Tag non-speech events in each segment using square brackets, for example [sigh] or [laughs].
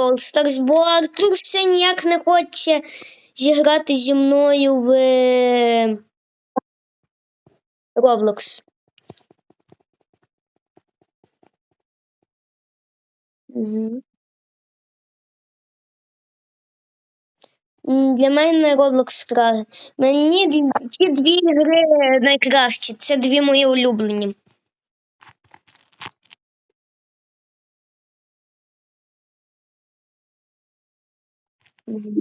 Brawl Stars, ніяк не хоче зіграти зі мною в е. Угу. Для мене Roblox кра. Мені ці дві гри найкращі. Це дві мої улюблені. Мгм.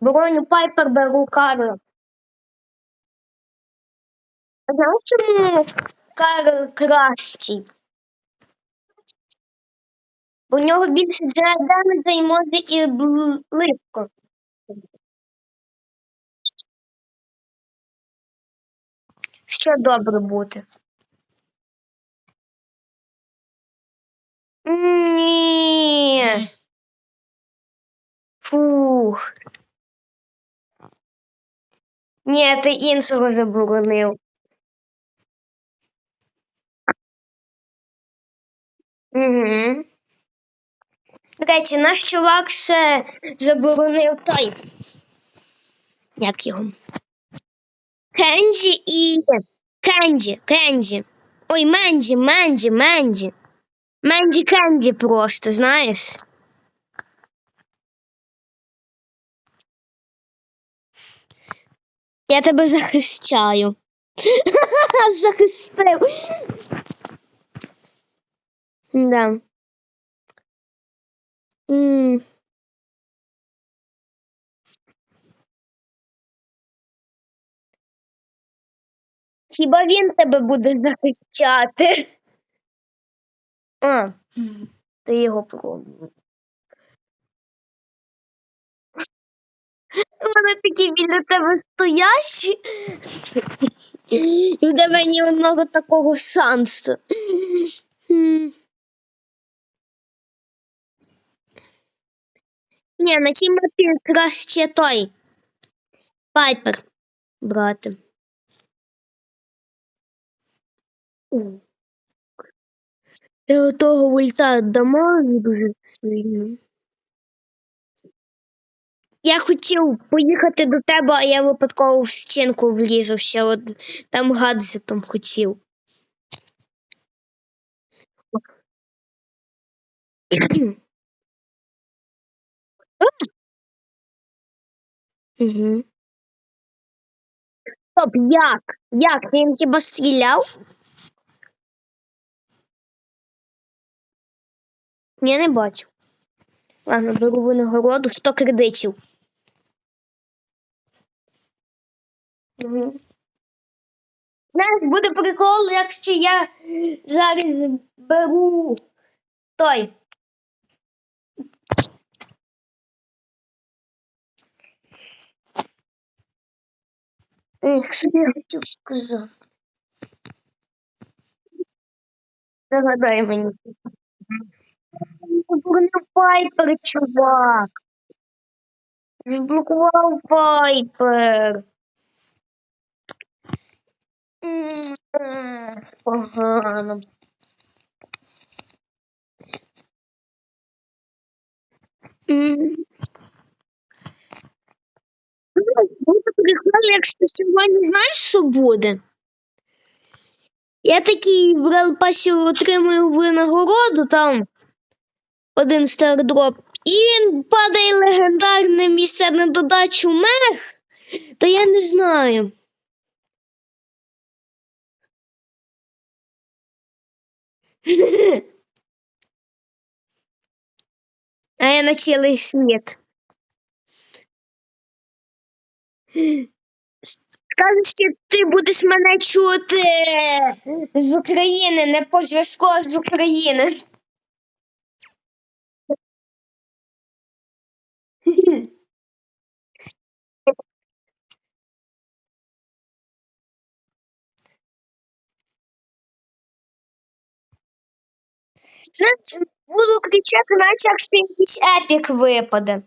Броню Пайпер беру Карла. Знаєш, чому Карл кращий? Бо в нього більше демеджа і може і близько. Що добре бути. Ні. Фух. Ні, ти іншого заборонив. Угу. До наш чувак ще заборонив той. Як його? Кенджі і. Кенджі, Кенджі. Ой, Менджі, Менджі, Менджі. Менджі Кенджі просто, знаєш? Я тебе захищаю. [laughs] Захистив. Да. М. Хіба він тебе буде захищати? А, ти його пробував. Вони такі біля тебе стоящі. І в тебе ні одного такого шансу. Ні, на цій мапі краще той. Пайпер брати. Я того ульта дамо дуже сильно. Я хотів поїхати до тебе, а я випадково в стінку влізу ще од... там гаджетом хотів. Стоп, як? Як? Він хіба стріляв? Я не бачу. Ладно, беру винагороду 100 кредитів. Угу. Знаєш, буде прикол, якщо я зараз беру той. Ех, що я хотів сказати. Нагадай мені. Заборонив Пайпер, чувак. Заблокував Пайпер. Погано. М. Прикол, якщо сьогодні знаєш, що буде? Я такий в релпасі отримую винагороду там один стардроп, і він падає легендарне місце на додачу мех, то я не знаю. [laughs] А я на цілий світ. Скажеш, що ти будеш мене чути з України, не по з України. Знаєш, буду кричати, наче якщо якийсь епік випаде.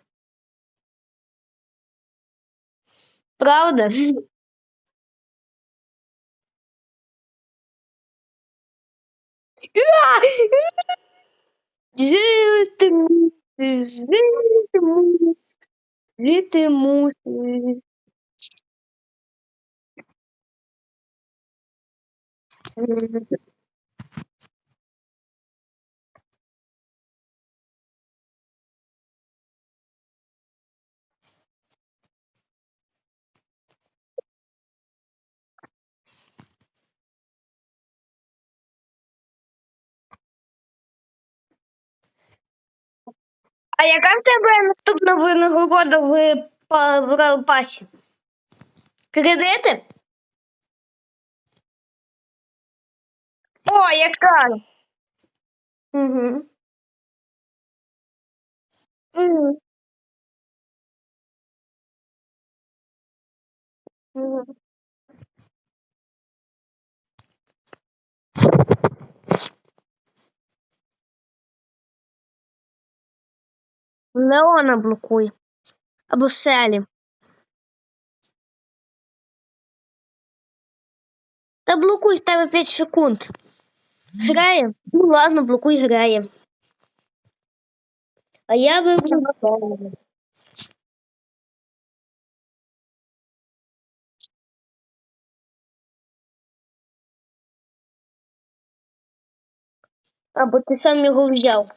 Правда? Жити мусиш, жити мусиш, жити мусиш. Яка в тебе наступна винагорода в па- в Ралпасі? Кредити? О, яка? Угу. Угу. Угу. Леона блокуй. Або Селі. Та блокуй в тебе 5 секунд. Грає? Ну ладно, блокуй грає. А я вибрав. Або ти сам його взяв.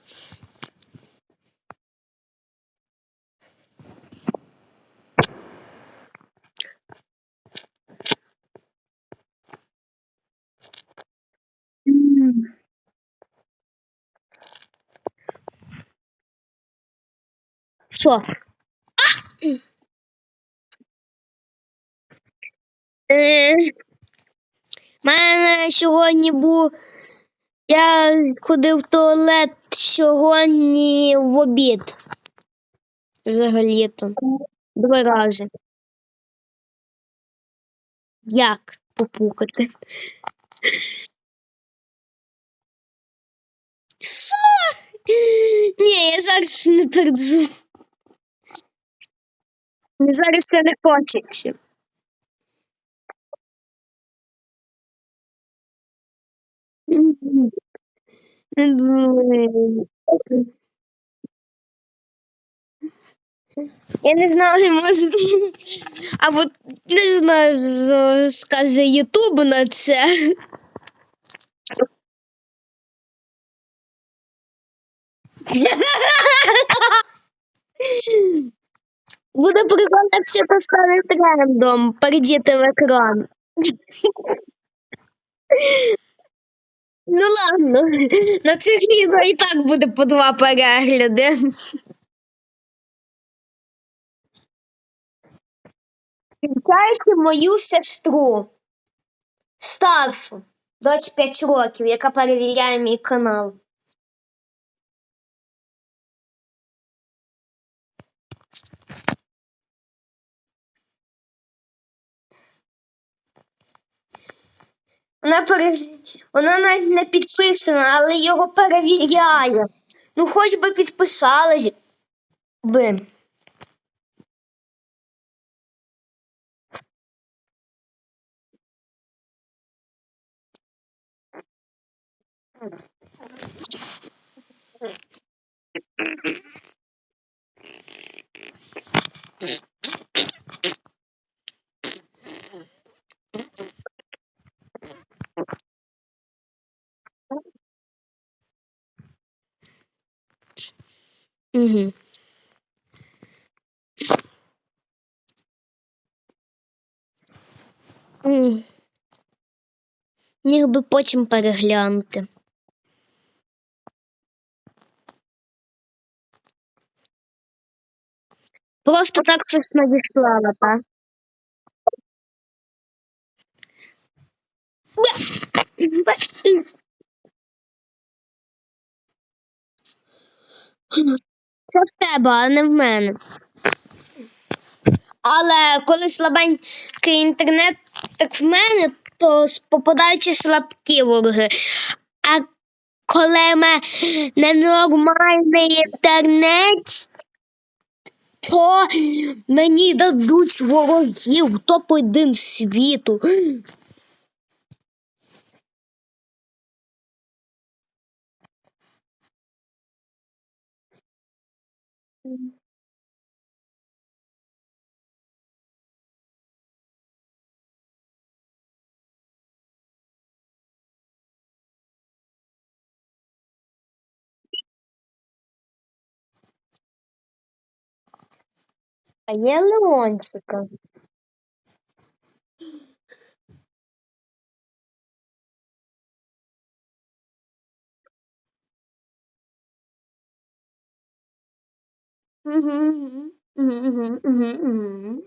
Що? Е, мене сьогодні був. Я ходив в туалет сьогодні в обід. Взагалі-то. Два рази. Як попукати? Що? Ні, я зараз не перджу. Мені Зараз це не хочеться. Я не знаю, може. Або не знаю, скаже Ютуб на це. Буде прикольно, якщо це стане трендом. Перейдіти в екран. Ну ладно, на цих відео і так буде по два перегляди. Вітайте мою сестру. Старшу, 25 років, яка перевіряє мій канал. Вона, пере... Вона навіть не підписана, але його перевіряє. Ну, хоч би підписалась би. Угу. Міг би потім переглянути. Просто так щось надіслала, так? Це в тебе, а не в мене. Але коли слабенький інтернет, так в мене, то попадаючи слабкі вороги. А коли в мене нормальний інтернет, то мені дадуть ворогів топ-1 світу. А є Леончика. Mhm, mhm, mhm, mhm, mhm, mhm.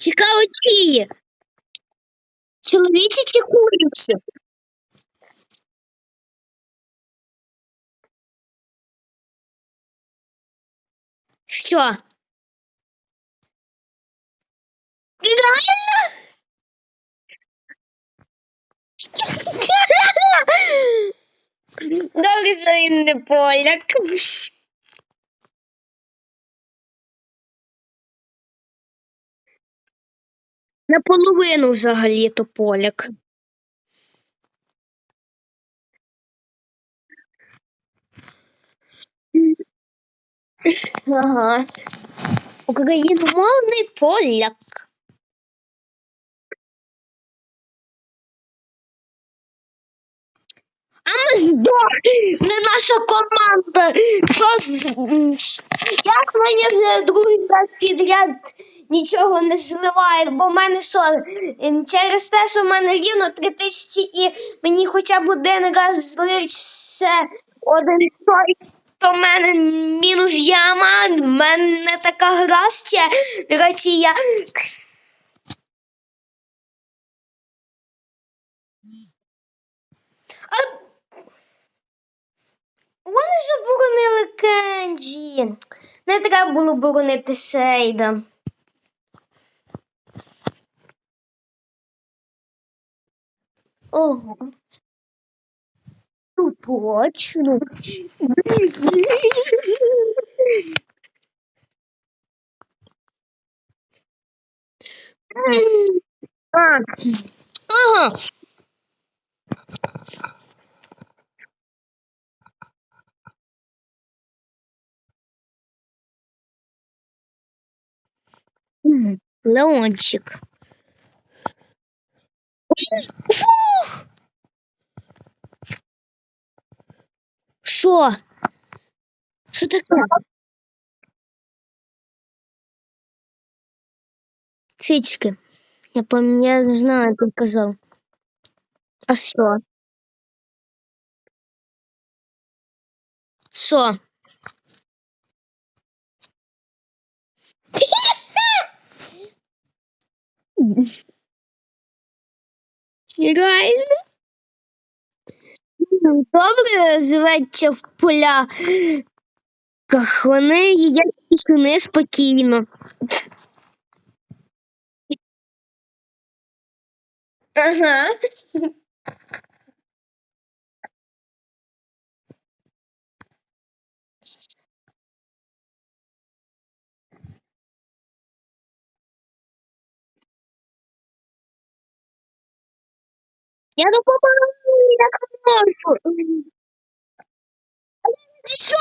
Цікаво, чиї? Чоловічі чи курячі? Що? Реально? Добре, що він не поляк. Наполовину взагалі-то поляк. Ага. Україномовний поляк. А ми здохли! Не наша команда! Як мені вже другий раз підряд нічого не зливає, бо в мене що, через те, що в мене рівно три тисячі і мені хоча б один раз злився один той, то в мене мінус яма, в мене така гра ще. До речі, я Вони заборонили Кенджі. Не треба було боронити Сейда. Ого. Ну, точно. Ага. Леончик. Фух. Що? Що таке? Я пом... я не знаю, як казав. А що? Що? [laughs] Реально? Добре живеться в полях. Вони їдять пісюни спокійно. Ага. Я допомагаю, як можу. Що?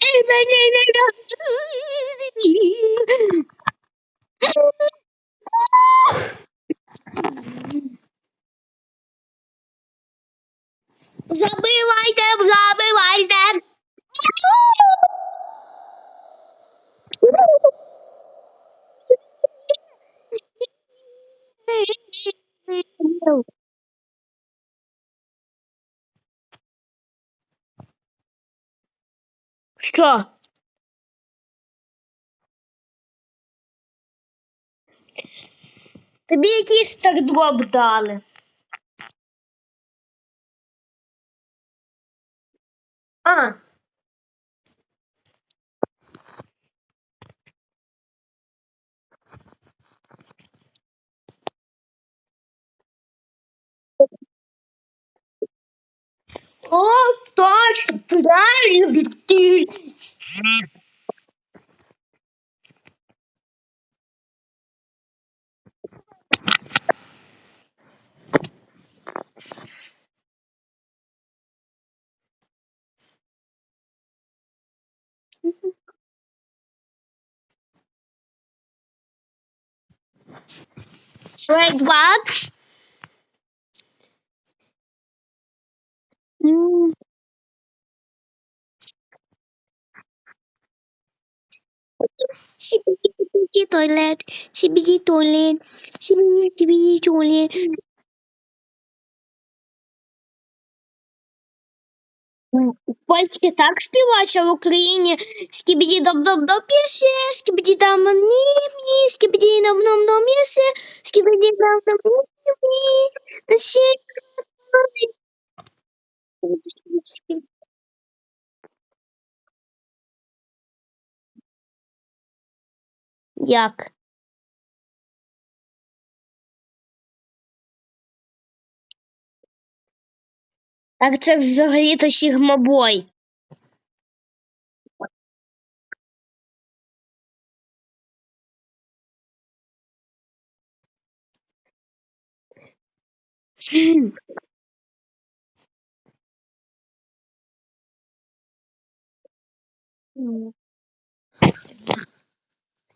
Ти мені не даш. Забивайте, забивайте. Hello. Що? Тобі якийсь так дроб дали. А. О, точно, правильно, Бетель. Wait, what? М. Сибиди туалет, сибиди туалет, сибиди, сибиди туалет. В Польщі так співають, а в Україні скібіді доб доб доб пірсі, скібіді дам ні ні, скібіді нам нам нам місі, скібіді нам нам ні ні, сі. Як? Так це взагалі-то Сігмабой.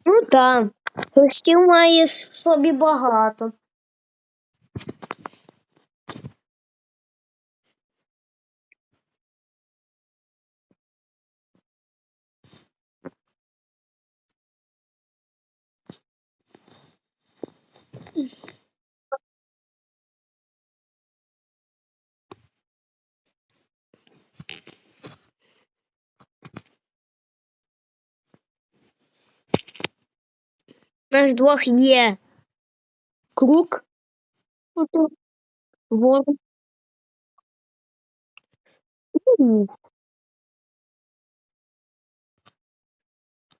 Ну так, гостів має в собі багато. Нас двох є круг. Ух.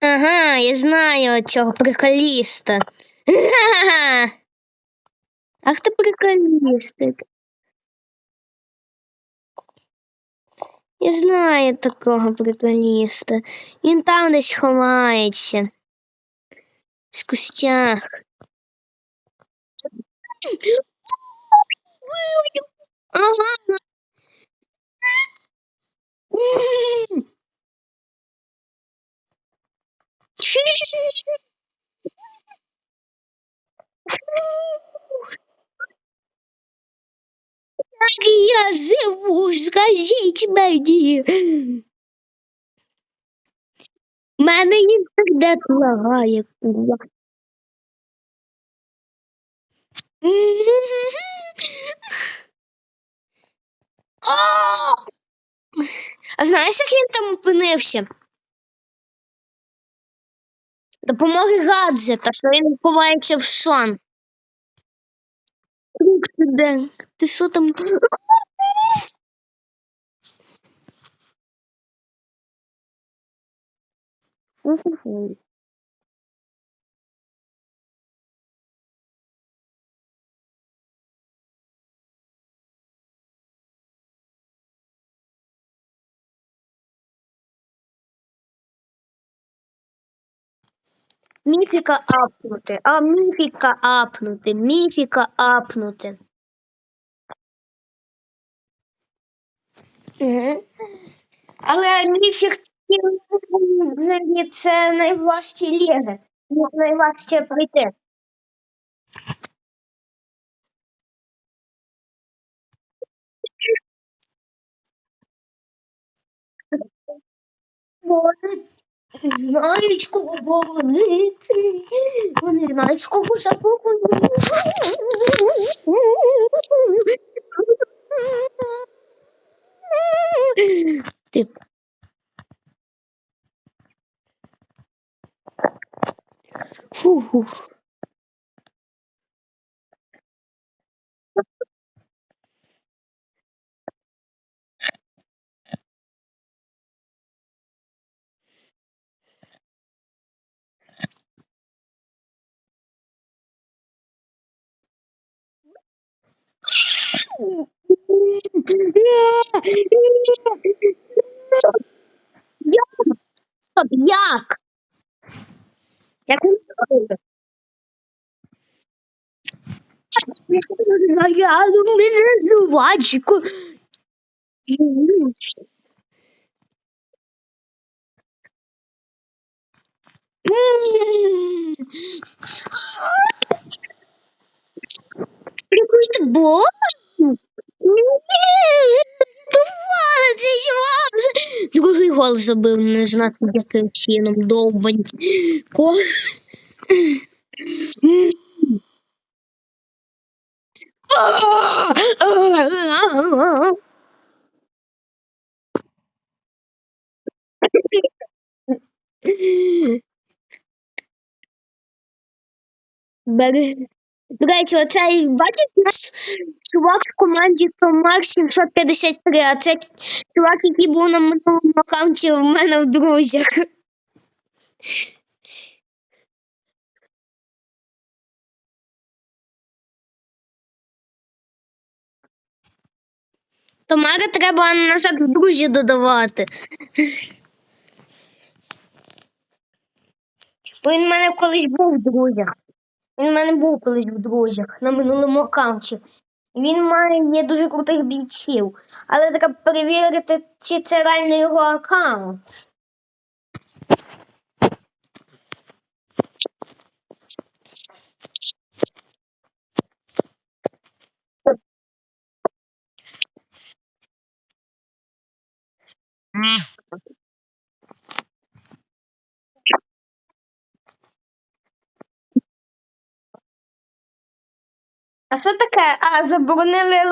Ага, я знаю цього приколіста. [laughs] Ах ти приколістик. Я знаю такого приколіста. Він там десь ховається. В кустях. Ага. Как я живу, скажіть мені. Мене інтернет лагає, курва. А! Знаєш, як він там опинився? Допомоги гаджета, що він ховається в сон. Друг ти де? Ти що там? Фу-фу-фу. Міфіка апнути, а міфіка апнути, міфіка апнути. Угу. Але міфік взагалі це найважчі ліги. Найважче пройти. Вони знають, кого боронити. Вони знають, кого запокоювати. Ти Фу. Як? Стоп, як? Як він зробив? Я у мене жувачку. Прикольно було. Другий гол забив, не знати яким чином довбань. Ко... Бери. До речі, оцей, бачиш, у нас чувак в команді Томар 753, а це чувак, який був на минулому аккаунті в мене в друзях. Томара треба назад в друзі додавати. Він в мене колись був в друзях. Він в мене був колись в друзях на минулому аккаунті. Він має дуже крутих бійців, але треба перевірити, чи це реально його аккаунт. А що таке? А, заборонили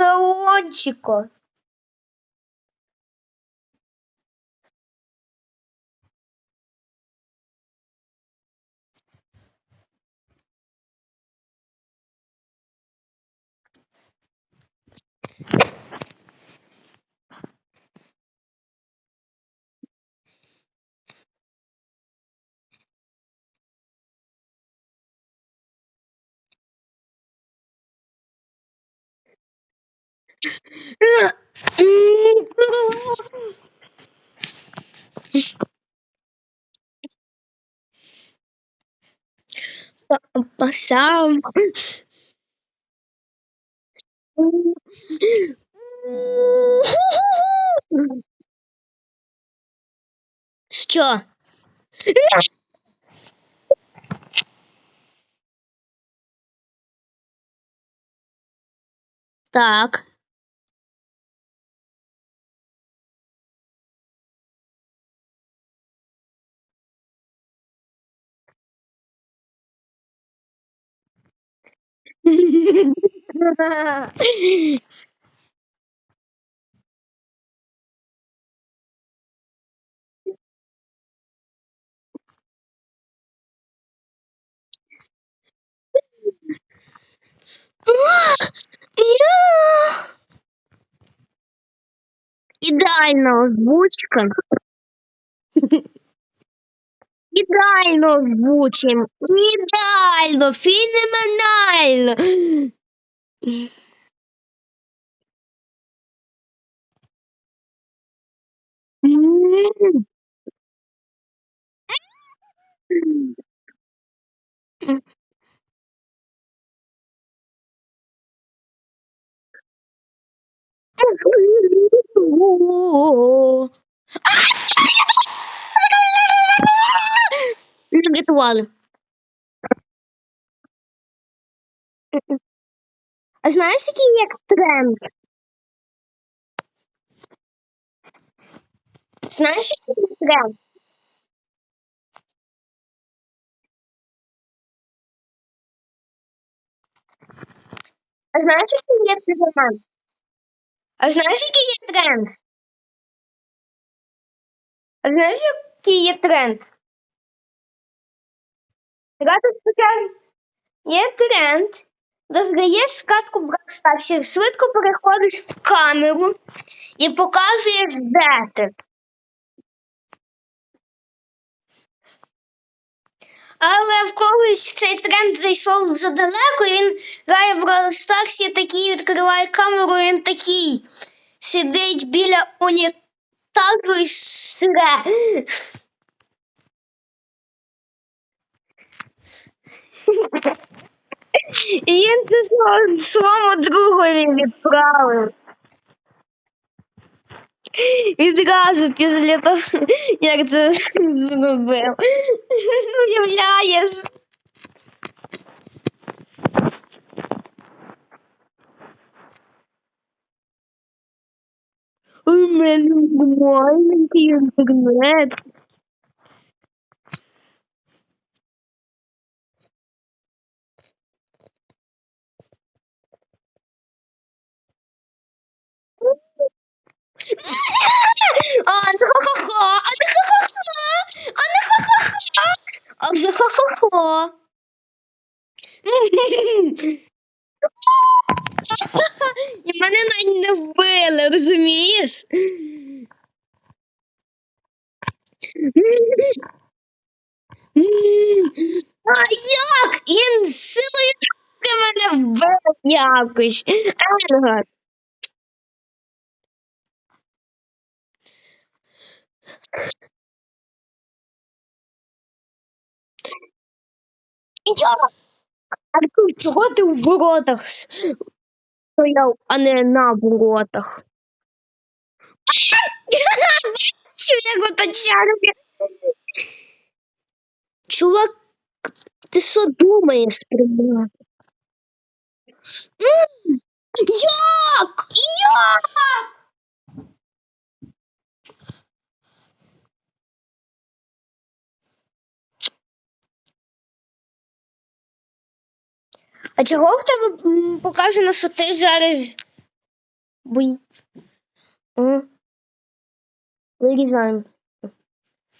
Леончико. Пасам. Що? Так. Идеальная озвучка. Ідеально озвучим. Ідеально, феноменально. М. Не рятували. А знаєш, який є тренд? Знаєш, який є тренд? А знаєш, який є тренд? А знаєш, який є тренд? Знаєш, який є тренд? Є тренд. Дограєш скатку Бракстарсі, швидко переходиш в камеру і показуєш, де ти. Але в когось цей тренд зайшов задалеко, і він грає в Brawl такий відкриває камеру, він такий сидить біля унітазу і сре. І він це своєму- другові відправив. Відразу після того, як це зробив. Уявляєш? У мене маленький інтернет. А, ну ха-ха-ха, а не ха-ха-ха, а не ха-ха-ха, а вже ха-ха-ха. І мене навіть не вбили, розумієш? А як? Він силою мене вбив якось. Енгар. Я. Артур, чого ти в воротах стояв, а не на воротах? Бачив, як ото чарки. Чувак, ти що думаєш про мене? Як? Як? А чого в тебе показано, що ти зараз бой? О. Вирізаємо.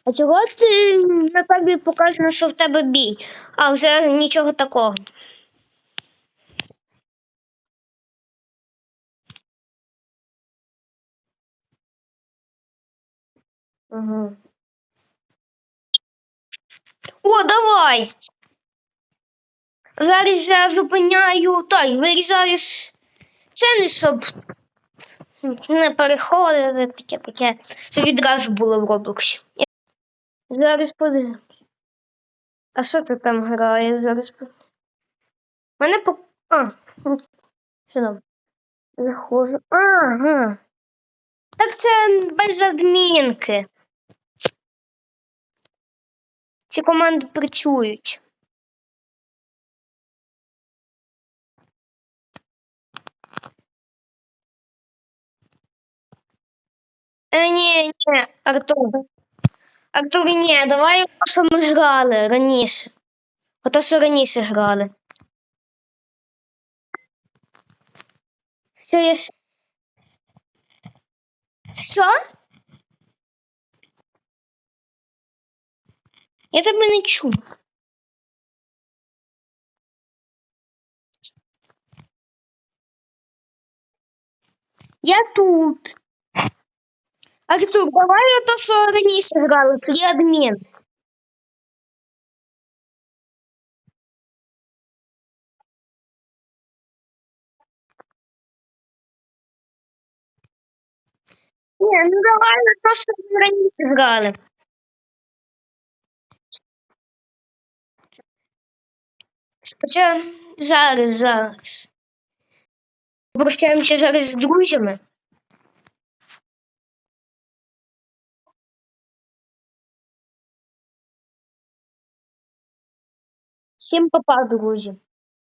А чого ти на тобі показано, що в тебе бій? А вже нічого такого. Ага. О, давай! Зараз я зупиняю той, вирізаєш ціни, щоб не переходити таке таке, щоб відразу було в Роблоксі. Зараз подивимось. А що ти там граєш зараз? по- Мене по. А, ну, там? Заходжу. Ага. Так це без адмінки. Ці команди працюють. Е, ні, ні, Артур. Артур, ні, давай, що ми грали раніше. Ото, що раніше грали. Що є? щ- Що? Я тебе не чую. Я тут. Артур, давай ото, що раніше грали, твій адмін. Ні, ну давай ото, що ми раніше грали. Хоча зараз, зараз. Прощаємося зараз з друзями. Всім папа, друзі.